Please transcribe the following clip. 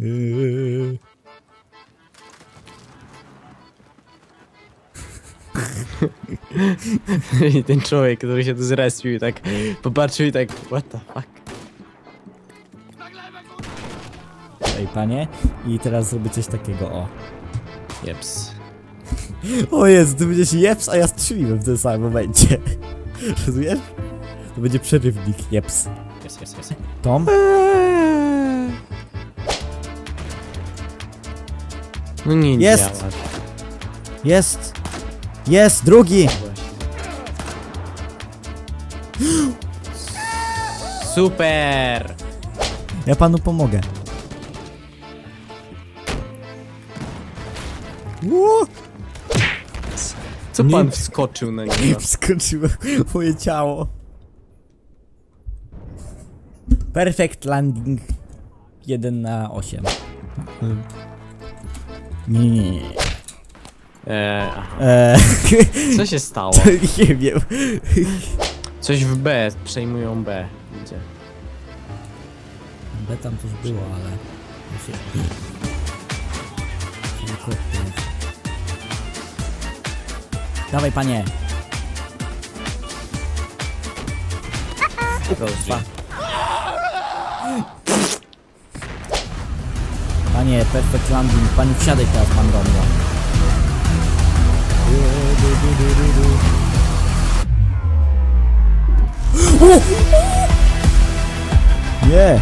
Yy. I ten człowiek, który się tu zrespił i tak popatrzył i tak, what the fuck. Ej, panie. I teraz zrobię coś takiego, o. Jeps. O jest, ty będziesz jeps, a ja strzeliłem w tym samym momencie. Rozumiesz? To będzie przerywnik, jeps. Jest, jest, jest. Tom? No nie Jest. działa. Jest! Jest, drugi! Super! Ja panu pomogę. Co Nie- pan wskoczył na niego? Wskoczyłem w moje ciało. Perfect landing 1 na 8. Nie, nie, nie. Eee, aha. Eee, co się stało? nie wiem. Coś w B, przejmują B. Gdzie? B tam coś było, ale... Helikopter. Dawaj panie. Perfect landing. Pani wsiadaj teraz pan do mnie. Nie!